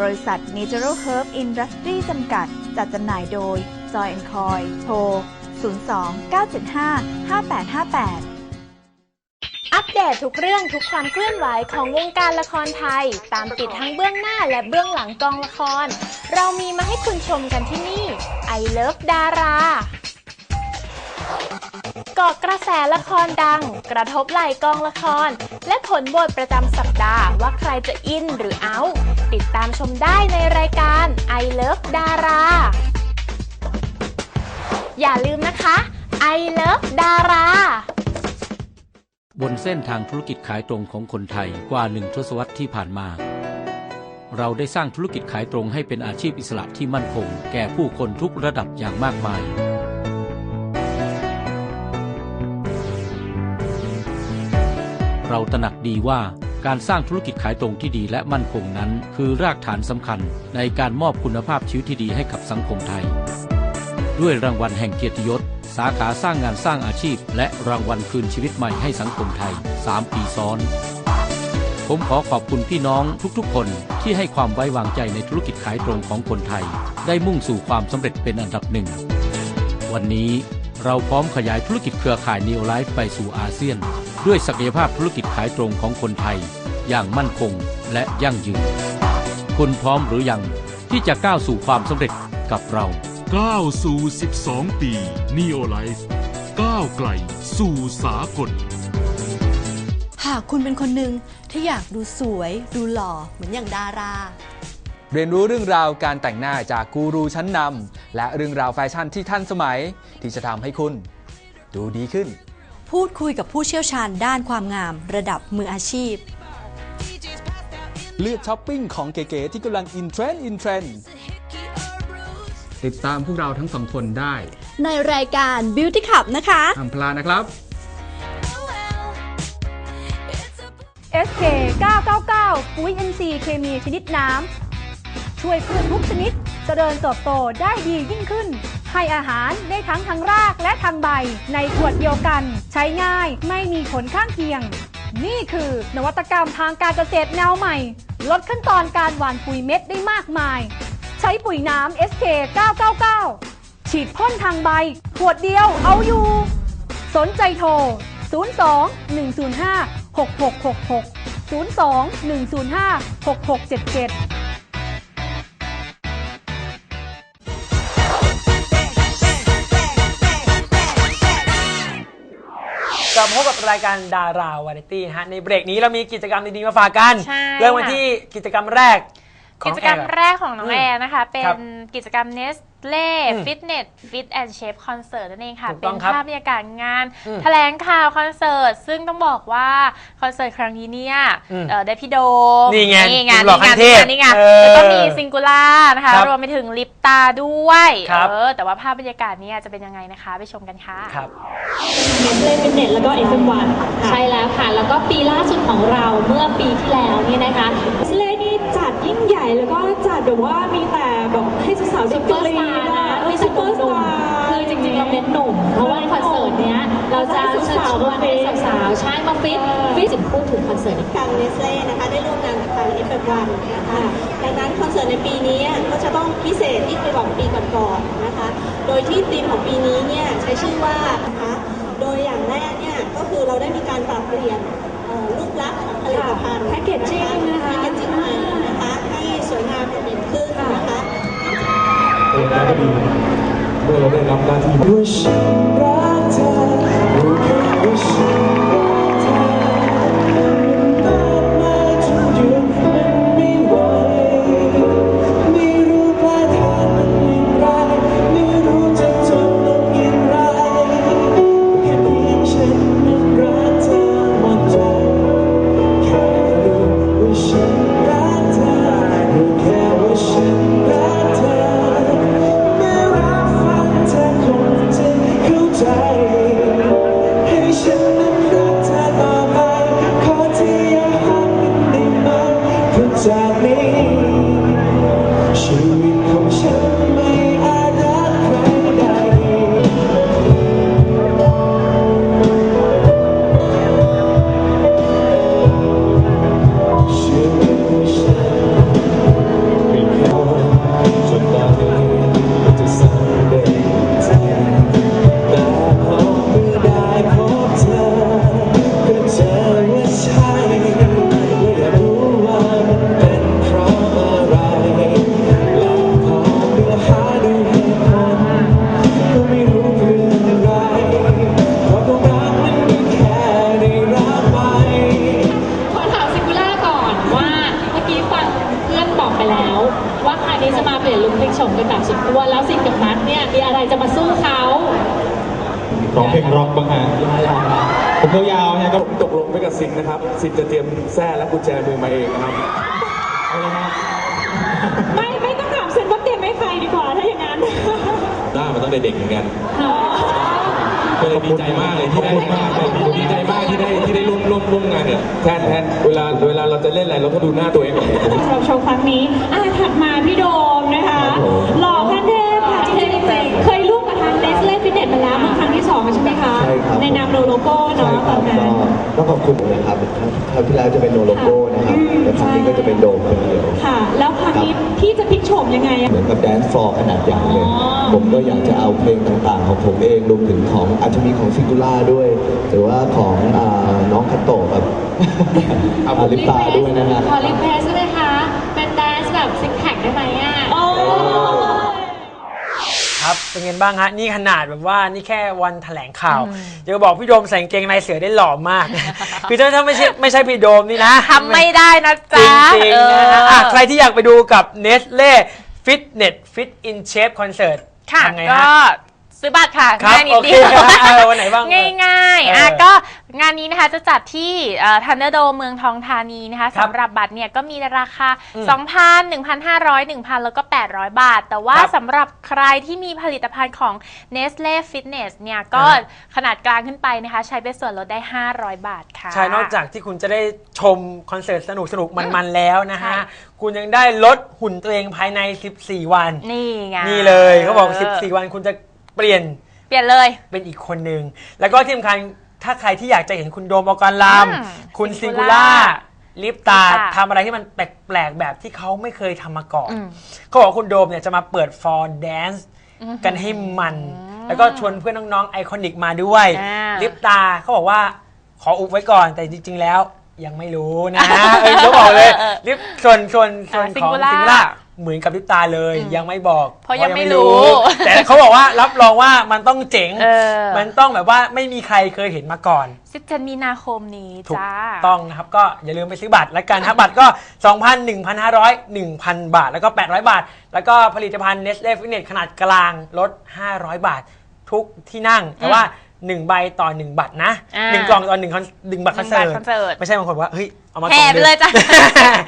บริษัท Natural Herb Industry จำกัด จัดจำหน่ายโดย Joy Coy โทร 02 975 5858อัปเดตทุกเรื่องทุกความเคลื่อนไหวของวงการละครไทย ตามติดทั้งเบื้องหน้าและเบื้องหลังกองละคร เรามีมาให้คุณชมกันที่นี่ I Love ดารา เกาะกระแสละครดัง กระทบไหลกองละคร และผลบทประจำสัปดาห์ว่าใครจะอินหรือเอา ติดตามชมได้ในรายการ I Love ดาราอย่าลืมนะคะ I Love ดาราบนเส้นทางธุรกิจขายตรงของคนไทยกว่าหนึ่งทศวรรษที่ผ่านมา เราได้สร้างธุรกิจขายตรงให้เป็นอาชีพอิสระที่มั่นคง แก่ผู้คนทุกระดับอย่างมากมาย เราตระหนักดีว่าการสร้างธุรกิจขายตรงที่ดีและมั่นคงนั้น คือรากฐานสำคัญในการมอบคุณภาพชีวิตที่ดีให้กับสังคมไทย ด้วยรางวัลแห่งเกียรติยศ สาขาสร้างงานสร้างอาชีพ และรางวัลคืนชีวิตใหม่ให้สังคมไทย 3 ปีซ้อน ผมขอขอบคุณพี่น้องทุกๆ คนที่ให้ความไว้วางใจในธุรกิจขายตรงของคนไทย ได้มุ่งสู่ความสำเร็จเป็นอันดับหนึ่ง วันนี้เราพร้อมขยายธุรกิจเครือข่าย Neo Life ไปสู่อาเซียน ด้วยศักยภาพธุรกิจขายตรงของคนไทย อย่างมั่นคงและยั่งยืน คุณพร้อมหรือยังที่จะก้าวสู่ความสำเร็จกับเราก้าวสู่ 12 ปี Neo Life ก้าวไกลสู่สากลหากคุณเป็นคนหนึ่งที่อยากดูสวย ดูหล่อเหมือนอย่างดารา เรียนรู้เรื่องราวการแต่งหน้าจากกูรูชั้นนำและเรื่องราวแฟชั่นที่ทันสมัยที่จะทำให้คุณ ดูดีขึ้น พูดคุยกับผู้เชี่ยวชาญด้านความงาม ระดับมืออาชีพ เลือกช้อปปิ้งของเก๋ๆที่กำลังอินเทรนด์อินเทรนด์ติดตามพวกเราทั้งสองคนได้ ในรายการ Beauty Club นะคะ ห้ามพลาดนะครับ SK 999 ปุ๋ย NC เคมีชนิดน้ำ ช่วยพืชทุกชนิดเจริญเติบโตได้ดียิ่งขึ้น ให้อาหารได้ทั้งทางรากและทางใบ ในขวดเดียวกัน ใช้ง่ายไม่มีผลข้างเคียง นี่คือนวัตกรรมทางการเกษตรแนวใหม่ ลดขั้นตอนการหว่านปุ๋ยเม็ดได้มากมาย ใช้ปุ๋ยน้ำ SK 999 ฉีดพ่นทางใบ ขวดเดียวเอาอยู่ สนใจโทร 02 105 6666 02 105 6677 กลับมาพบกับรายการดาราวาไรตี้ฮะในเบรกนี้เรามีกิจกรรมดีๆมาฝากกัน ใช่เริ่มกันค่ะ ที่กิจกรรมแรกขอ กิงจกรรมแอแรกของน้องอืมแอร์นะคะ เป็ครันบกิจกรรม Nestle อืม Fitness Fit and Shape Concert นั่นเองค่ะถูกเป็ต้นองครับภาพบรรยากาศงานอืมแถลงข่าวคอนเสิร์ต ซึ่งต้องบอกว่าคอนเสิร์ตครั้งนี้เนี่ยอืมเอ่อได้พี่โดมนี่ไงนี่ไงหล่อขั้นเทพนี่ไงเออแล้วก็มีซิงคูล่านะคะครับรวมไปถึงลิปตาด้วยครับเออแต่ว่าภาพบรรยากาศเนี้จะเป็นยังไงนะคะ ไปชมกันค่ะครับเนสเล่ฟิตเนสแล้วก็ FM1 ใช่แล้วค่ะ แล้วก็ปีล่าสุดของเราเมื่อปีที่แล้วเนี่ยนะคะเนสเล่นี่ จัดยิ่งใหญ่แล้วก็จัดแบบว่ามีแต่แบบให้สาวๆซุปเปอร์สตาร์นะไม่ใช่หนุ่มๆคือจริงๆเราเน้นหนุ่ม เพราะว่าคอนเสิร์ตเนี้ยเราจะเชิญชวนให้สาวๆใช่มาฟิตฟิตถึงพูดถึงคอนเสิร์ตนี้ทางเนสเล่นะคะได้ร่วมงานกับทาง FM1 นะคะดังนั้นคอนเสิร์ตในปีนี้ก็จะต้องพิเศษที่ไปกว่าปีก่อนๆนะคะ โดยที่ธีมของปีนี้เนี่ยใช้ชื่อว่านะคะโดยอย่างแรกเนี่ยก็คือเราได้มีการปรับเปลี่ยนเอ่อ รูปลักษณ์ของผลิตภัณฑ์แพ็กเกจจิ้งนะคะ แพ็กเกจจิ้งใหม่นะคะให้สวยงามโดดเด่นขึ้นนะคะเป็นการก็ดีเมื่อเราได้รับหน้าที่ด้วยฉันรักเธอรู้แค่ว่าฉันรัก say ร้องเพลงร็อกบ้างฮะผมยาวๆฮะก็ตกลงไปกับสิงห์นะครับ สิงห์จะเตรียมแส้และกุญแจมือมาเองนะครับเอาละครับไม่ไม่ต้องถามเซนว่าเตรียมให้ใครดีกว่าถ้าอย่างนั้นหน้ามันต้องเด็กๆเหมือนกันก็เลยดีใจมากเลยที่ได้ดีใจมากที่ได้ที่ได้ร่วมร่วมร่วมงานเนี่ยแทนแทนเวลาเวลาเราจะเล่นอะไรเราก็ดูหน้าตัวเองก่อนสำหรับโชว์ครั้งนี้อะถัดมาพี่โดมนะคะครับผมหล่อขั้นเทพค่ะจริงๆเคยร่วมกับทาง เนสเล่ฟิตเนสมาแล้วเมื่อครั้งที่สองใช่ไหมคะใช่ครับในนามโลโลโก้เนาะตอนนั้นก็ขอบคุณนะครับคราวที่แล้วจะเป็นโนโลโก้นะครับแต่ครั้งนี้ก็จะเป็นโดมคนเดียว ค่ะ แล้วครั้งนี้พี่จะพลิกโฉมยังไงอะ เหมือนกับแดนซ์ฟอร์ขนาดใหญ่เลย อ๋อผมก็อยากจะเอาเพลงต่างๆ ของผมเองรวมถึงของอาจจะมีของซิงคูล่าด้วย หรือว่าของอ่าน้องคัตโตะแบบ อาลิปตาด้วยนะฮะ ขอรีเควสใช่ไหมคะ เป็นแดนซ์แบบซิกแพคได้ไหมอะโอ้ ครับเป็นไงบ้างฮะนี่ขนาดแบบว่านี่แค่วันแถลงข่าวเดี๋ยวบอกพี่โดมใส่กางเกงในเสือได้หล่อมาก คือถ้าถ้าไม่ใช่ไม่ใช่พี่โดมนี่นะทำไม่ได้นะจริจ๊ะงจริงๆนะฮะเอออะใครที่อยากไปดูกับ Nestle Fitness Fit in Shape Concert ค่ะทำไงก็ฮะ ซื้อบัตรค่ะครับง่ายนิดโอเคเดียวครับเออวันไหนบ้าง ง่ายๆเอออ่อะก็งานนี้นะคะจะจัดที่ทันเดอร์โดเมืองทองธานีนะคะครับสำหรับบัตรเนี่ยก็มีราคา อืม2,000 1,500 1,000 แล้วก็ 800 บาท แต่ว่าครับสำหรับใครที่มีผลิตภัณฑ์ของ Nestle Fitness เนี่ยก็อ่า ขนาดกลางขึ้นไปนะคะ ใช้เป็นส่วนลดได้ 500 บาทค่ะ ใช่นอกจากที่คุณจะได้ชมคอนเสิร์ตสนุกสนุกๆมันๆแล้วนะฮะ ใช่ คุณยังได้ลดหุ่นตัวเองภายใน 14 วัน นี่ไงนี่เลยเขาบอก 14 วันคุณจะ เปลี่ยนเปลี่ยนเลย เป็นอีกคนหนึ่งแล้วก็ที่สำคัญถ้าใครที่อยากจะเห็นคุณโดมบอกรลอืมำคุณซิง Singular คูล่าลิปตาลิปตาทำอะไรที่มันแปลกๆ แบบที่เขาไม่เคยทำมาก่อน อืม เขาบอกว่าคุณโดมเนี่ยจะมาเปิดฟอร์แดนซ์กันให้มัน แล้วก็ชวนเพื่อนน้องๆไอคอนิกมาด้วย อ่า ลิปตาเขาบอกว่าขออุบไว้ก่อนแต่จริงๆแล้วยังไม่รู้นะเออเขาบอกเลยลิปส่วนส่วนส่วนของ Singular ซิงคูล่า เหมือนกับลิปตาเลยอืมยังไม่บอกเพราะยังไม่รู้ แต่เขาบอกว่ารับรองว่ามันต้องเจ๋งเออมันต้องแบบว่าไม่มีใครเคยเห็นมาก่อน17มีนาคมนี้ถูกจ้าต้องนะครับ ก็อย่าลืมไปซื้อบัตรแล้วกันนะครับบัตรก็ 2,000 1,500 1,000 บาท แล้วก็ 800 บาท แล้วก็ผลิตภัณฑ์ Nestle Fitness ขนาดกลางลด 500 บาท ทุกที่นั่งแต่ว่า 1ใบต่อ1บัตรนะอ่า หนึ่งกล่องต่อ1คอนหนึ่งบัตรคอนเสิร์หนึ่งบัตรคอนเสิร์ตตไม่ใช่บางคนว่าเฮ้ยเอามาแห่กล่องไปเลยจ้ะ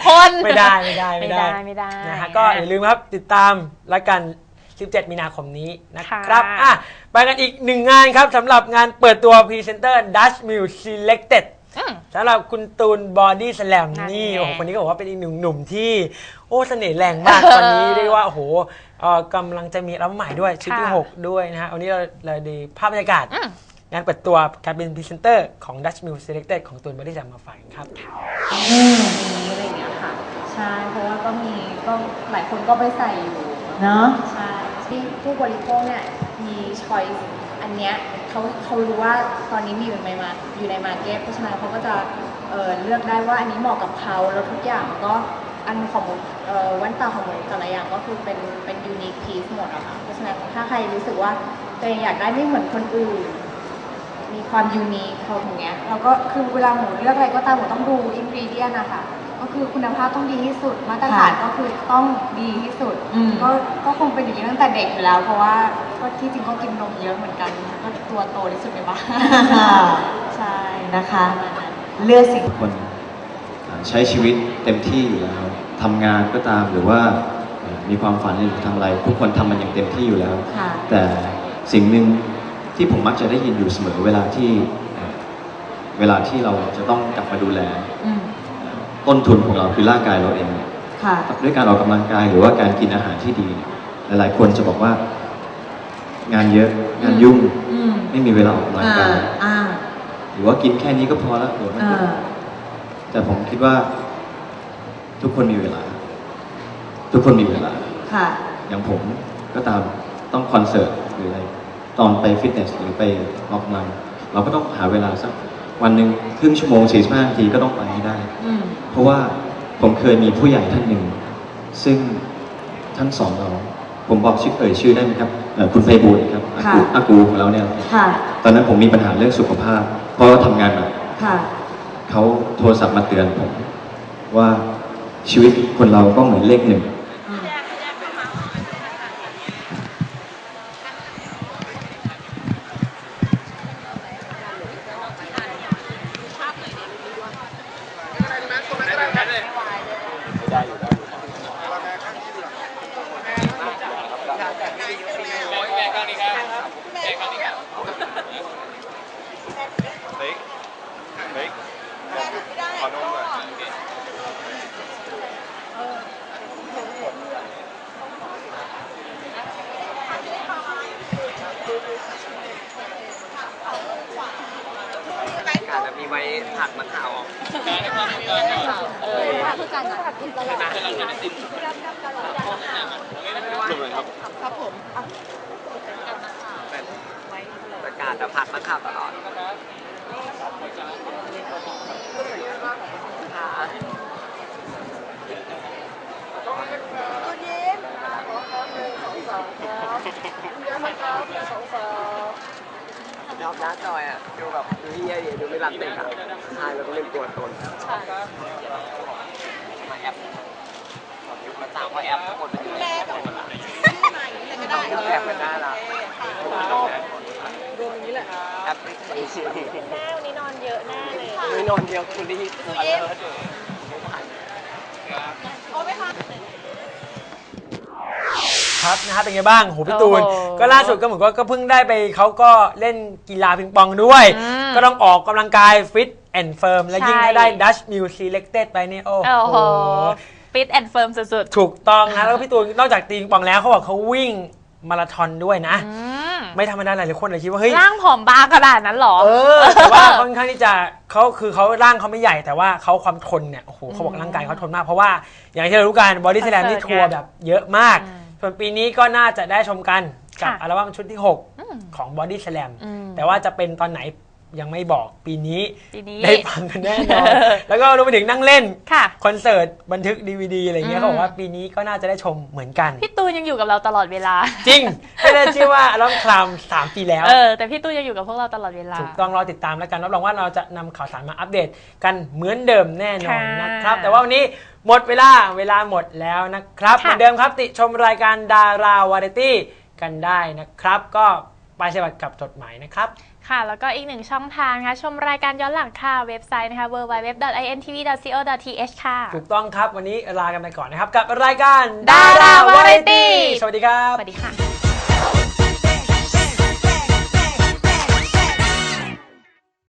คนไม่ได้ไม่ได้ไม่ได้ไม่ได้นะฮะก็อย่าลืมครับติดตามแล้วกัน 17 มีนาคมนี้นะครับค่ะ อะไปกันอีกหนึ่งงานครับสำหรับงานเปิดตัวพรีเซนเตอร์ Dutch Mill Selected อืม สำหรับคุณตูนบอดี้สแลมนั่นนี่ไงโอ้โหคนนี้ก็บอกว่าเป็นอีกหนึ่งหนุ่มที่ โอ้เสน่ห์แรงมาก ตอนนี้เรียกว่า โอ้โหเอ่อกำลังจะมีอัลบั้มใหม่ด้วยชุดที่ ค่ะ6 ด้วยนะฮะวันนี้เราเลยดีภาพบรรยากาศอืม งานเปิดตัวการเป็นพรีเซนเตอร์ของ Dutch Mill Selected ของตูนบอดี้สแลมาฝากกันครับนี้อะไรอย่างเงี้ยค่ะ ใช่ เพราะว่าก็มีก็หลายคนก็ไปใส่อยู่เนาะใช่ที่ผู้บริโภคเนี่ยมีช้อยส์อันเนี้ยเขาเขารู้ว่าตอนนี้มีอยู่ในมาอยู่ในมาร์เก็ตเพราะฉะนั้นเขาก็จะเอ่อเลือกได้ว่าอันนี้เหมาะกับเขาแล้วทุกอย่างก็อันของแว่นตาของหนูแต่ละอย่างก็คือเป็นเป็นยูนิคพีซหมดอะค่ะเพราะฉะนั้นถ้าใครรู้สึกว่าตัวเองอยากได้ไม่เหมือนคนอื่น ความยูนิคเขาอย่างเงี้ยแล้วก็คือเวลาหมูเลือกอะไรก็ตามหมูต้องดูอินกรีเดียนนะคะก็คือคุณภาพต้องดีที่สุดมาตรฐานค่ะก็คือต้องดีที่สุดอืม ก็ก็คงเป็นอย่างนี้ตั้งแต่เด็กอยู่แล้ว เพราะว่าก็ที่จริงก็กินนมเยอะเหมือนกัน ก็ตัวโตที่สุดในบ้านใช่นะคะ ประมาณนั้น เลือกสิ่งคนใช้ชีวิตเต็มที่อยู่แล้วทำงานก็ตามหรือว่าเอ่อมีความฝันหรือทำอะไร ทุกคนทำมันอย่างเต็มที่อยู่แล้ว ค่ะ แต่สิ่งหนึ่ง ที่ผมมักจะได้ยินอยู่เสมอเวลาที่เอ่อเวลาที่เราจะต้องกลับมาดูแล อืมต้นทุนของเราคือร่างกายเราเองเนี่ย ค่ะ ด้วยการออกกำลังกายหรือว่าการกินอาหารที่ดีเนี่ยหลายๆ คนจะบอกว่า งานเยอะงานยุ่งอืมไม่มีเวลาออกกำลังอ่ากายอ่าหรือว่ากินแค่นี้ก็พอแล้วเดี๋ยวมันอ่าก็แต่ผมคิดว่า ทุกคนมีเวลา ทุกคนมีเวลา ค่ะ อย่างผมก็ตามต้องคอนเสิร์ตหรืออะไร ตอนไปฟิตเนสหรือไปออกกำลังเราก็ต้องหาเวลาสักวันหนึ่งครึ่งชั่วโมงสี่สิบห้านาทีก็ต้องไปให้ได้ อืม เพราะว่าผมเคยมีผู้ใหญ่ท่านหนึ่ง ซึ่งท่านสอนเรา ผมบอกชื่อเอ่ยชื่อได้ไหมครับเอ่อคุณไพบูลย์ครับอากูค่ะ อากูของเราเนี่ย ค่ะ ตอนนั้นผมมีปัญหาเรื่องสุขภาพ เพราะว่าทำงานหนักค่ะ เขาโทรศัพท์มาเตือนผมว่าชีวิตคนเราก็เหมือนเลขหนึ่ง เฮ้ยขอนมหน่อยาจจะมีไว้ผักมะขาวออกค่ะคือการจัดผิดตลอดจบเลยครับ ครับผมประกาศแต่ผักมะขาวตลอด ค่ะรอบหน้าจอยอะดูแบบดูเฮียดิดูไม่รักเด็กอะใช่เราต้องเล่นตัวตนมาแอปมาสาวก็แอปทั้งหมดเป็นแม่กับแอปเป็นน่ารัก รวมนี้แหละแอปพลิเคชันแม่วันนี้นอนเยอะแน่เลยไม่นอนเดียวคุณนี่อันเลิศครับนะฮะเป็นไงบ้างโหพี่ตูนโอ้โหก็ล่าสุดก็เหมือนก็ก็เพิ่งได้ไปเขาก็เล่นกีฬาปิงปองด้วยอืมก็ต้องออกกำลังกายฟิตแอนด์เฟิร์มและยิ่งใช่ถ้าได้ดัชมิวซีเล็กเต็ดไปนี่ โอ้โอ้โหโหฟิตแอนด์เฟิร์มสุดถูกต้องนะ แล้วก็พี่ตูน นอกจากตีปิงปองแล้วเขาบอกเขาวิ่งมาราธอนด้วยนะๆอืม ไม่ธรรมดาหลายๆคนเลยคิดว่าเฮ้ย ร่างผอมบางขนาดนั้นเหรอ เออแต่ว่าค่อนข้างที่จะเขาคือเขาร่างเขาไม่ใหญ่แต่ว่าเขาความทนเนี่ยโอ้โหเขาบอกร่างกายเขาทนมาก เพราะว่าอย่างที่เรารู้กันบอดี้ s แลมนี่คอนเสิร์ตทัวร์แบบเยอะมาก อืมส่วนปีนี้ก็น่าจะได้ชมกันกับค่ะอัลบั้มชุดที่อืม6ของ Body Slam อืม แต่ว่าจะเป็นตอนไหน ยังไม่บอกปีนี้ปีนี้ ได้ฟังกันแน่นอน แล้วก็รวมไปถึงนั่งเล่นค่ะ คอนเสิร์ตบันทึกดีวดีอะไรเงี้ยอืม เขาบอกว่าปีนี้ก็น่าจะได้ชมเหมือนกัน พี่ตูนยังอยู่กับเราตลอดเวลา จริงไม่ได้ชื่อว่าอัลบั้มคลามสามปีแล้ว เออ แต่พี่ตูนยังอยู่กับพวกเราตลอดเวลา ถูกต้องรอติดตามแล้วกันรับรองว่าเราจะนำข่าวสารมาอัปเดตกันเหมือนเดิมแน่นอนค่ะนะครับ แต่ว่าวันนี้หมดเวลาเวลาหมดแล้วนะครับเหค่ะมือนเดิมครับติชมรายการดาราวาไรตี้กันได้นะครับ ก็ไปใช้บัตรกับจดหมายนะครับ ค่ะ แล้วก็อีกหนึ่งช่องทางนะคะชมรายการย้อนหลังค่ะ เว็บไซต์นะคะ www.intv.co.th ค่ะ ถูกต้องครับวันนี้ลากันไปก่อนนะครับ กับรายการดาราวาไรตี้สวัสดีครับ สวัสดีค่ะ